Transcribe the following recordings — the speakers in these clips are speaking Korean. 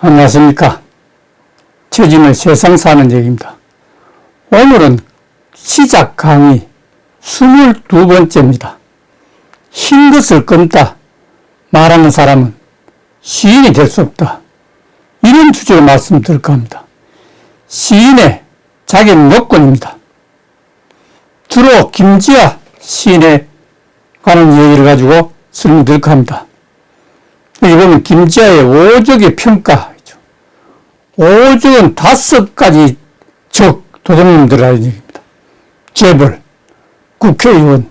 안녕하십니까. 최진의 세상 사는 얘기입니다. 오늘은 시작 강의 22번째입니다. 흰 것을 끊다 말하는 사람은 시인이 될 수 없다. 이런 주제로 말씀드릴까 합니다. 시인의 자기는 요건입니다. 주로 김지아 시인에 관한 얘기를 가지고 설명드릴까 합니다. 여기 김지아의 오적의 평가죠. 오적은 다섯 가지 적 도둑놈들이라는 얘기입니다. 재벌, 국회의원,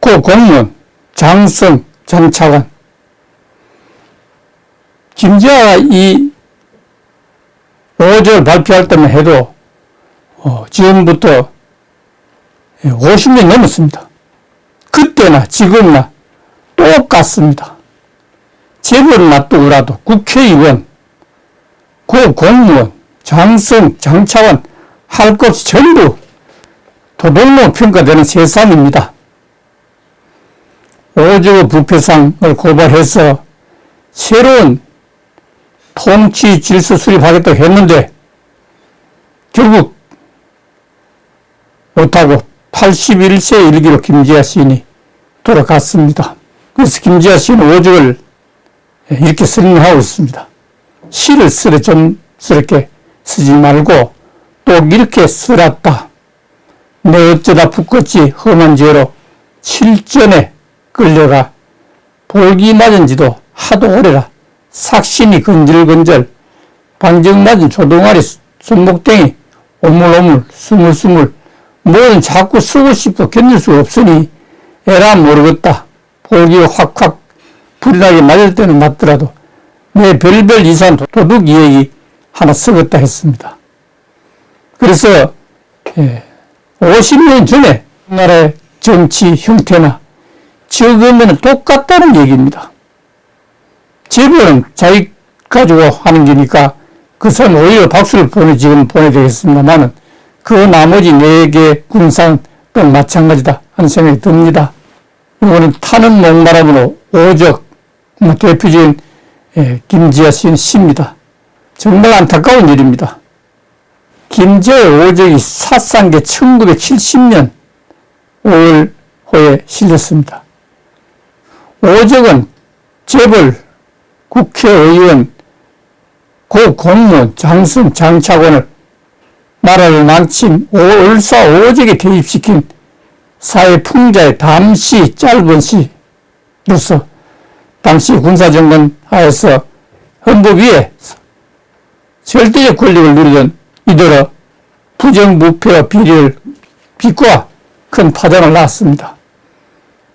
고공무원, 장성, 장차관. 김지아가 이 오적을 발표할 때만 해도 어, 지금부터 50년 넘었습니다. 그때나 지금나 똑같습니다. 재벌은 놔두고라도 국회의원, 고공무원, 장성, 장차관 할것 없이 전부 도둑놈 평가되는 세상입니다. 오조 부패상을 고발해서 새로운 통치 질서 수립하겠다고 했는데 결국 못하고 81세 일기로 김지아 시인이 돌아갔습니다. 그래서 김지아 시인은 오죽을 이렇게 설명하고 있습니다. 시를 쓰래 좀 스럽게 쓰지 말고 또 이렇게 쓰랐다. 내 어쩌다 붙겠지 험한 죄로 실전에 끌려가 볼기 맞은 지도 하도 오래라. 삭신이 건질건질 반정 맞은 조동아리 손목땡이 오물오물 스물스물 뭐는 자꾸 쓰고 싶어 견딜 수 없으니 에라 모르겠다. 볼기가 확확 불이 나게 맞을 때는 맞더라도 내 별별 이상 도둑 이야기 하나 쓰겠다 했습니다. 그래서 50년 예, 전에 나라의 정치 형태나 지금에는 똑같다는 얘기입니다. 재벌은 자기 가지고 하는 게니까 그 사람 오히려 박수를 보내 지금 보내되겠습니다만은 그 나머지 네 개 군상 또 마찬가지다 하는 생각이 듭니다. 이거는 타는 목마름으로 오적 뭐 대표적인 예, 김지아 시인 시입니다. 정말 안타까운 일입니다. 김지아의 오적이 사상계 1970년 5월 호에 실렸습니다. 오적은 재벌, 국회의원, 고 공무원, 장승, 장차관을 나라를 망친 올사 오적에 대입시킨 사회 풍자의 담시 짧은 시로서 당시 군사정권 하에서 헌법 위에 절대적 권력을 누리던 이들의 부정부패와 비리를 비꼬아 큰 파장을 낳았습니다.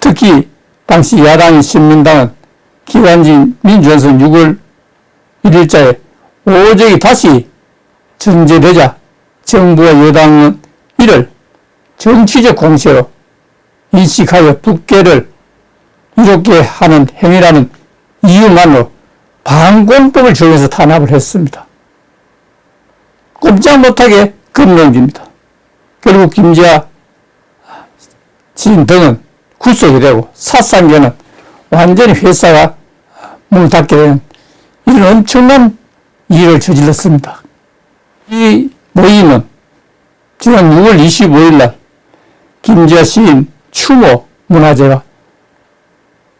특히 당시 야당인 신민당은 기관진 민주연선 6월 1일자에 오적이 다시 전제되자 정부와 여당은 이를 정치적 공세로 인식하여 국계를 이렇게 하는 행위라는 이유만으로 반공법을 적용해서 탄압을 했습니다. 꼼짝 못하게 금명입니다. 결국 김지아 진 등은 구속이 되고 사상계는 완전히 회사가 문을 닫게 되는 이런 엄청난 일을 저질렀습니다. 이 모임은 지난 6월 25일 날 김지아 시인 추모 문화재가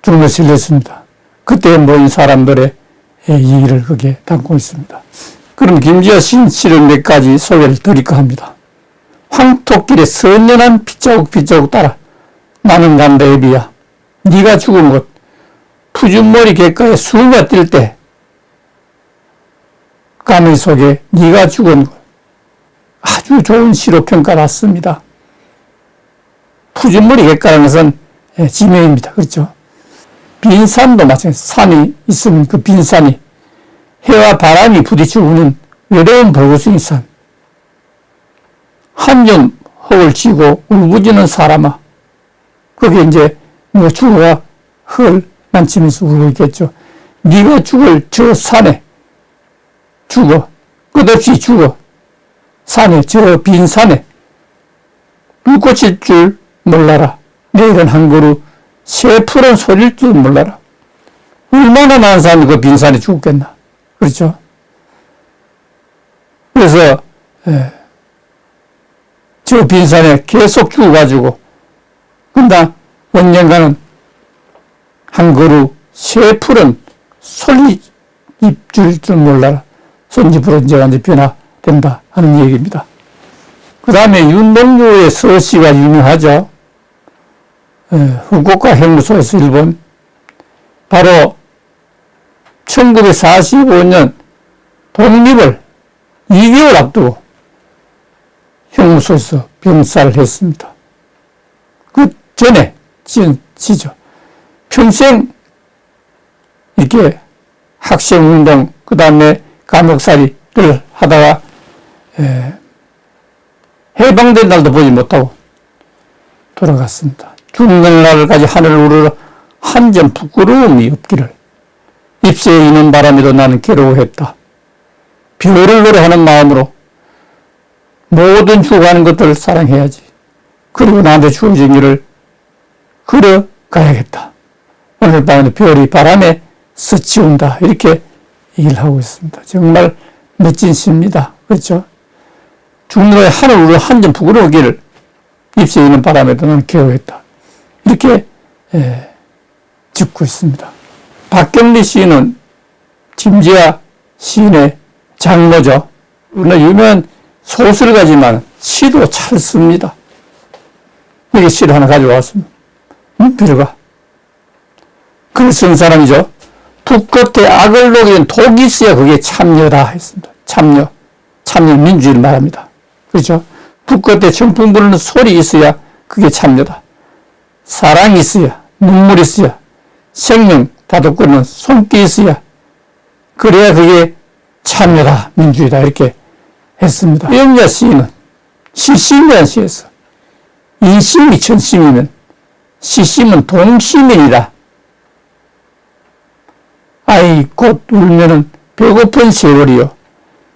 중을 실렸습니다. 그때 모인 사람들의 이 일을 거기에 담고 있습니다. 그럼 김지아 시인 시를 몇 가지 소개를 드릴까 합니다. 황토길에 선연한 빗자국 빗자국 따라 나는 간다 애비야. 네가 죽은 곳 푸준머리 객가에 수가 뛸때 까미 속에 네가 죽은 곳 아주 좋은 시로 평가받습니다. 푸준머리 객가라는 것은 예, 지명입니다. 그렇죠? 빈산도 마찬가지 산이 있으면 그 빈산이 해와 바람이 부딪히고 우는 외로운 벌거숭이 산 한점 흙을 쥐고 울부짖는 사람아 그게 이제 네가 죽어가 흙을 만지면서 울고 있겠죠. 네가 죽을 저 산에 죽어 끝없이 죽어 산에 저 빈 산에 불꽃 불꽃일 줄 몰라라. 내일은 한 그루 새 푸른 소리일 줄 몰라라. 얼마나 많은 사람이 그 빈 산에 죽겠나. 그렇죠? 그래서, 예, 저 빈산에 계속 죽어가지고, 근데 언젠가는 한 그루 새 푸른 솔잎 줄줄 몰라라. 손집으로 이제 완전 변화된다 하는 얘기입니다. 그 다음에 윤동주의 서시가 유명하죠. 예, 후쿠오카 형무소에서 일본 바로 1945년 독립을 2개월 앞두고 형무소에서 병사를 했습니다. 그 전에 지은 시죠. 평생 이렇게 학생운동, 그 다음에 감옥살이를 하다가 에, 해방된 날도 보지 못하고 돌아갔습니다. 죽는 날까지 하늘을 우러러 한점 부끄러움이 없기를 입새에 있는 바람에도 나는 괴로워했다. 별을 노래하는 마음으로 모든 죽어가는 것들을 사랑해야지. 그리고 나한테 주어진 일을 걸어가야겠다. 오늘 밤에 별이 바람에 스치운다. 이렇게 얘기를 하고 있습니다. 정말 멋진 시입니다. 그렇죠? 날에 하늘 우러 한점 부끄러우기를 입새에 있는 바람에도 나는 괴로워했다. 이렇게 예, 짓고 있습니다. 박경리 시인은 김지아 시인의 장모죠. 우리가 유명한 소설가지만 시도 잘 씁니다. 여기 시를 하나 가져왔습니다. 음, 별가. 글을 쓴 사람이죠. 북끝에 악을 녹이는 독이 있어야 그게 참여다 했습니다. 참여. 참여 민주주의를 말합니다. 그렇죠? 북끝에 청풍 부르는 소리 있어야 그게 참여다. 사랑이 있어야, 눈물이 있어야, 생명 다독거리는 손길이 있어야, 그래야 그게 참여다, 민주주의다, 이렇게 했습니다. 영자 시인은 시심이라는 시에서 인심이 천심이면 시심은 동심이니라. 아이 곧 울면은 배고픈 세월이요.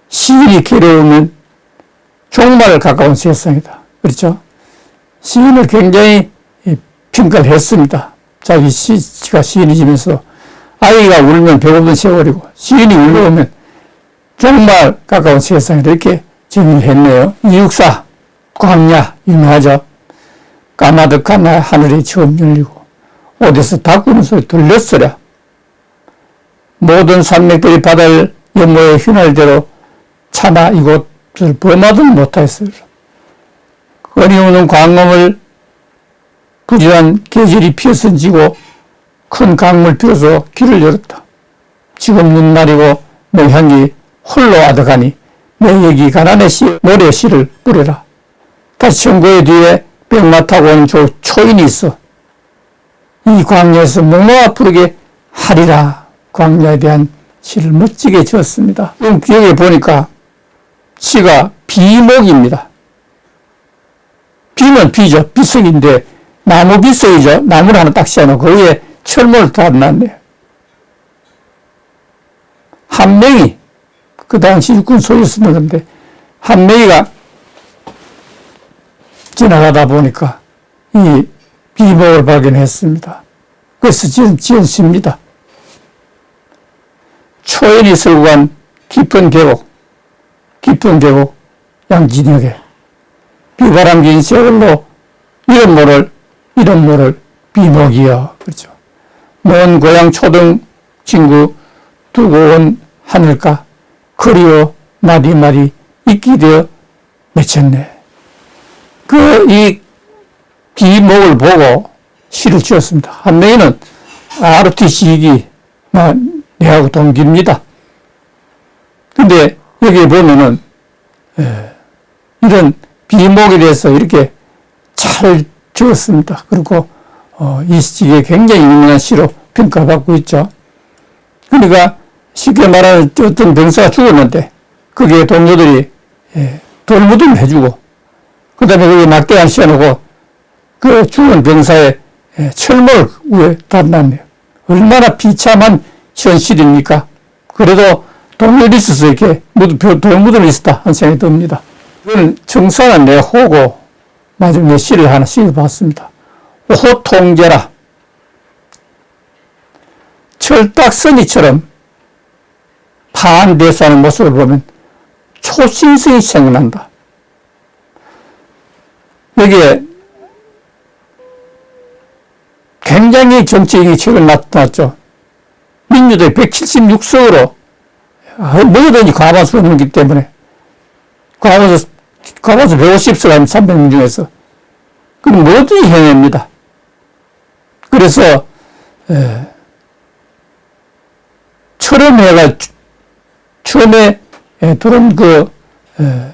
시인이 괴로우면 종말 가까운 세상이다. 그렇죠? 시인을 굉장히 평가를 했습니다. 자기 시가 시인이지면서 아이가 울면 배고픈 세월이고 시인이 울면 정말 가까운 세상에 이렇게 정의를 했네요. 이육사 광야 유명하죠. 까마득한 하늘이 처음 열리고 어디서 닭구는 소리 들렸으랴. 모든 산맥들이 바다를 연모의 휘날대로 차마 이곳 을 범하든 못하였으리라. 끊이오는 광음을 부지런 계절이 피어선지고 큰 강물 피어서 길을 열었다. 지금 눈날이고 명향이 홀로 아득하니 내 얘기 가난의 씨, 노래 씨를 뿌려라. 다시 청고의 뒤에 백마 타고 온 조 초인이 있어. 이 광야에서 목놓아 부르게 하리라. 광야에 대한 시를 멋지게 지었습니다. 여기 보니까 시가 비목입니다. 비는 비죠. 비석인데 나무 비석이죠. 나무를 하나 딱 씌워놓고 거기에 철문을 달아놨네요. 한 명이 그 당시 육군 소유였는 건데 한 명이가 지나가다 보니까 이 비목을 발견했습니다. 그래서 지은, 지은 시입니다. 초연이 간 깊은 계곡, 깊은 계곡 양진역에 비바람 긴 세월로 이런 모를, 이런 모를 비목이여. 그렇죠. 먼 고향 초등 친구 두고 온 하늘가 그리워 마디마디 있게 되어 맺혔네. 그, 이 비목을 보고 시를 지었습니다. 한 명은 ROTC이기, 내하고 동기입니다. 근데 여기 보면은, 에, 이런 비목에 대해서 이렇게 잘 지었습니다. 그리고, 어, 이 시기에 굉장히 유명한 시로 평가받고 있죠. 그러니까 쉽게 말하면 어떤 병사가 죽었는데, 거기에 동료들이, 예, 돌무을 해주고, 그 다음에 거기 막대한 씌워놓고 그 죽은 병사의 예, 철물 위에 담놨네요. 얼마나 비참한 현실입니까? 그래도 동열이 있어서 이렇게 돌무덤이 있었다 하는 생각이 듭니다. 이걸 청산한 내 호고 나중에 시를 하나 씌워봤습니다. 호통제라 철딱서니처럼 파한대수하는 모습을 보면 초신성이 생각난다. 여기에 굉장히 정치인이 최근 나타났죠. 민주당 176석으로 뭐든지 가봐할 수 없는 기 때문에 과반수, 가봐서 150수가 300명 중에서 그럼 뭐든지 해냅니다. 그래서 에, 철음회가 처음에 예, 들은 그 예,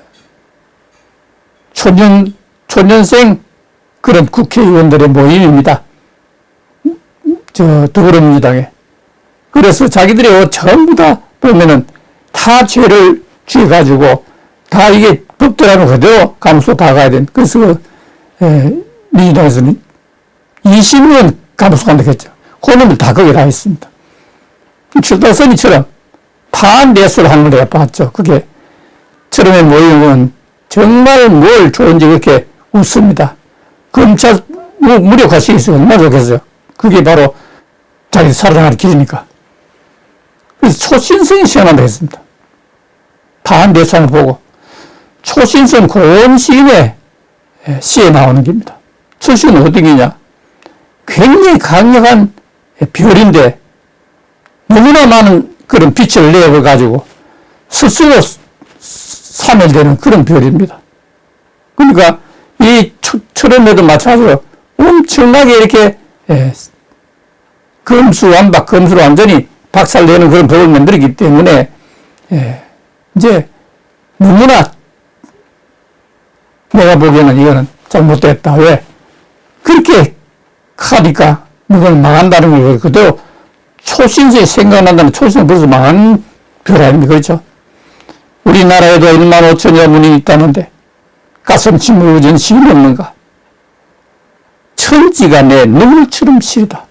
초년 초년생 그런 국회의원들의 모임입니다. 저 더불어민주당에 그래서 자기들이 어, 전부 다 보면은 사죄를 쥐가지고 다 이게 법대로는 그대로 감옥소 다 가야 된. 그래서 그, 에, 민주당에서는 20년 감옥소 간다고 했죠. 그놈을 다 거기다 했습니다. 출동선이처럼 반대수를 하는 걸 내가 봤죠. 그게 처음에 모임은 정말 뭘 좋은지 그렇게 웃습니다. 검찰 무력화 시기에서 얼마나 좋겠어요. 그게 바로 자기 살아나는 길이니까. 그래서 초신성이 시원한다 했습니다. 반대창을 보고 초신성 고음시인의 시에 예, 나오는 겁니다. 출신은 어디냐 굉장히 강력한 별인데 너무나 많은 그런 빛을 내어가지고 스스로 사멸되는 그런 별입니다. 그러니까 이 철음에도 마찬가지로 엄청나게 이렇게 예, 금수완박, 금수로 완전히 박살내는 그런 별을 만들기 때문에 예, 이제 너무나 내가 보기에는 이거는 잘못됐다. 왜? 그렇게 하니까 누굴 망한다는 거예요. 그도 초신세 생각난다는 초신은 벌써 망한 별 아닙니까? 그렇죠? 우리나라에도 1만 5천여 문이 있다는데 가슴 침무진 시이 없는가? 천지가 내 눈물처럼 시리다.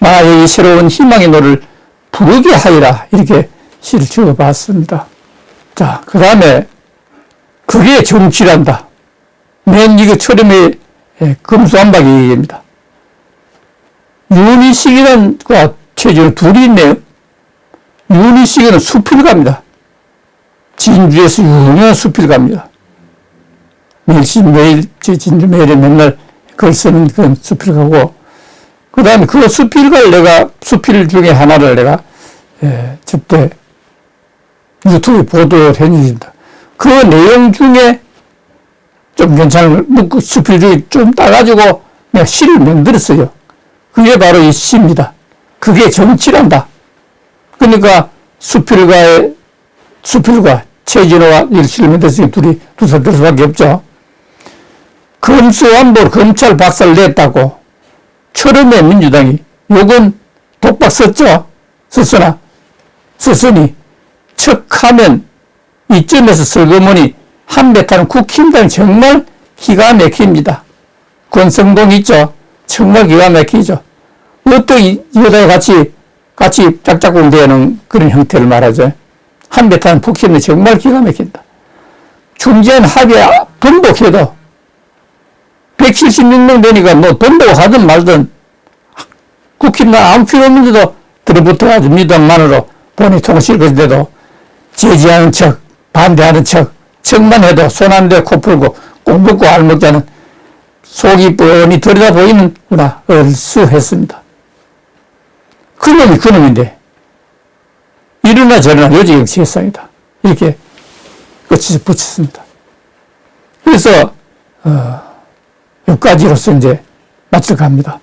나의 새로운 희망의 노를 부르게 하이라 이렇게 시를 적어봤습니다. 자, 그 다음에 그게 정치란다. 맨 이거처럼의 예, 금수한박의 얘기입니다. 윤희식이란 그 체제는 둘이 있네요. 윤희식이는 수필가입니다. 진주에서 유명한 수필가입니다. 매일, 매일, 진주 매일에 맨날 글 쓰는 그런 수필가고, 그 다음에 그 수필가를 내가, 수필 중에 하나를 내가, 예, 접대, 유튜브 보도를 해주신다. 그 내용 중에 좀 괜찮은 뭐, 그 스피 중에 좀 따가지고 내가 시를 만들었어요. 그게 바로 이 시입니다. 그게 정치란다. 그러니까 수필가의 수필가 최진호와 일시를 만들었으니 둘이 두 사람 수밖에 없죠. 검수완보 검찰 박살 냈다고 철음의 민주당이 욕은 독박 썼죠. 썼으나 썼으니 척하면 이쯤에서 슬그머니 한배탄 국힘당 정말 기가 막힙니다. 권성동 있죠? 정말 기가 막히죠. 어떻게 여자 같이 같이 짝짝꿍 되는 그런 형태를 말하죠. 한배탄 국힘이 정말 기가 막힌다. 중재한 합의 번복해도 176명 되니까 뭐 번복하든 말든 국힘당 아무 필요 없는데도 들어붙어가지고 민주당만으로 본인 통실 것인데도 제지하는 척, 반대하는 척, 척만 해도 손 안 대 코 풀고 꼭 먹고 알 먹자는 속이 뻔히 들여다 보이는구나 얼쑤 했습니다. 그놈이 그놈인데 이러나 저러나 요지 역시 해상이다. 이렇게 끝이 붙였습니다. 그래서 어, 여기까지로서 이제 마칠 갑니다.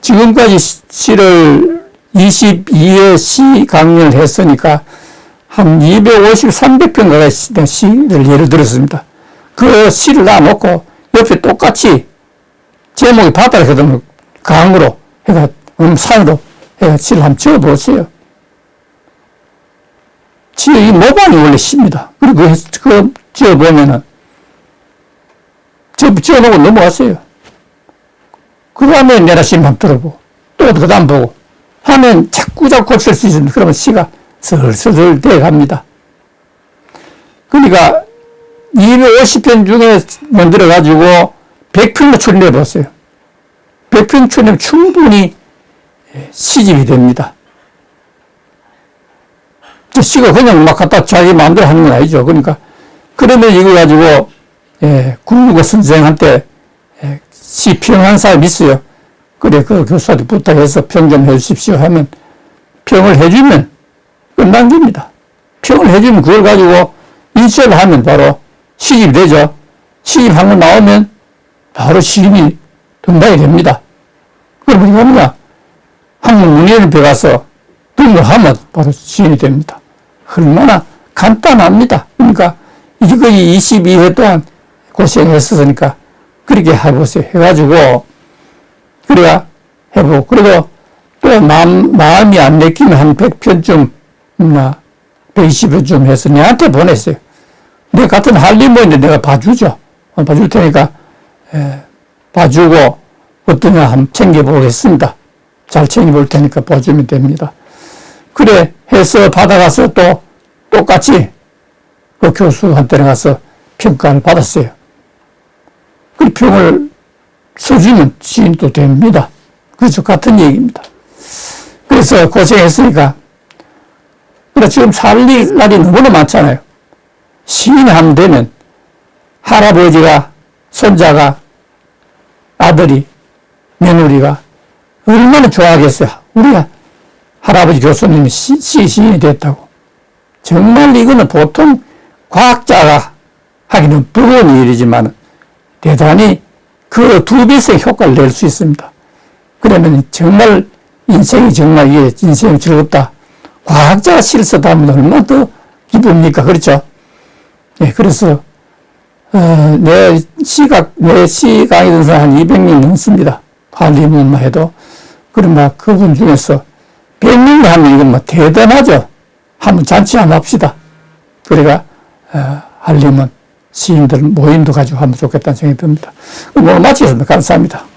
지금까지 시를 22회 시 강연을 했으니까 한 250, 300편 가까이 쓰던 시를 예를 들었습니다. 그 시를 놔놓고 옆에 똑같이 제목이 바다라 해도 강으로 해가 음, 산으로 해가 시를 한번 지어보세요. 지이 모방이 원래 시입니다. 그리고 그 지어보면은 지어놓고 넘어갔어요. 그 다음에 내라 시만 들어보고 또 그 다음 보고 하면 자꾸자꾸 없앨 수 있습니다. 그러면 시가 슬슬 돼갑니다. 그러니까 250편 중에 만들어가지고 100편을 출연해 봤어요. 100편 출연 충분히 예, 시집이 됩니다. 시가 그냥 막 갖다 자기 마음대로 하는 건 아니죠. 그러니까 그러면 이거 가지고 예, 국무고 선생한테 예, 시 평한 사람 있어요. 그래 그 교수한테 부탁해서 평 좀 해주십시오 하면 평을 해주면 끝난 겁니다. 평을 해주면 그걸 가지고 인쇄를 하면 바로 시집이 되죠. 시집한 거 나오면 바로 시인이 등단이 됩니다. 그럼 우리가 뭐냐? 한국 문예연합에 가서 등록하면 바로 시인이 됩니다. 얼마나 간단합니다. 그러니까 이거 22회 동안 고생했었으니까 그렇게 해보세요. 해가지고 그래야 해보고 그리고 또 마음, 마음이 안 내키면 한 100편쯤 나 120편쯤 해서 내한테 보냈어요. 내 같은 할리모인데 내가 봐주죠. 어, 봐줄 테니까 에, 봐주고 어떠냐 한번 챙겨보겠습니다. 잘 챙겨볼 테니까 봐주면 됩니다. 그래 해서 받아가서 또 똑같이 그 교수한테 가서 평가를 받았어요. 그 평을 써주면 시인도 됩니다. 그렇죠. 같은 얘기입니다. 그래서 고생했으니까. 그래, 지금 살 날이 너무나 많잖아요. 시인 하면 되면 할아버지가, 손자가, 아들이, 며느리가 얼마나 좋아하겠어요. 우리가 할아버지 교수님이 시, 시, 시인이 됐다고. 정말 이거는 보통 과학자가 하기는 버거운 일이지만 대단히 그 두 배의 효과를 낼 수 있습니다. 그러면 정말 인생이 정말 이게 인생이 즐겁다. 과학자가 실수하면 얼마나 더 기쁩니까? 그렇죠? 예, 그래서, 어, 내 시각, 내시 강의 든한 200명 넘습니다. 할리문만 해도. 그러면 그분 중에서 100명 하면 이건 뭐 대단하죠? 한번 잔치 한번 합시다. 그래가, 어, 할리문 시인들 모임도 가지고 하면 좋겠다는 생각이 듭니다. 오늘 마치겠습니다. 감사합니다.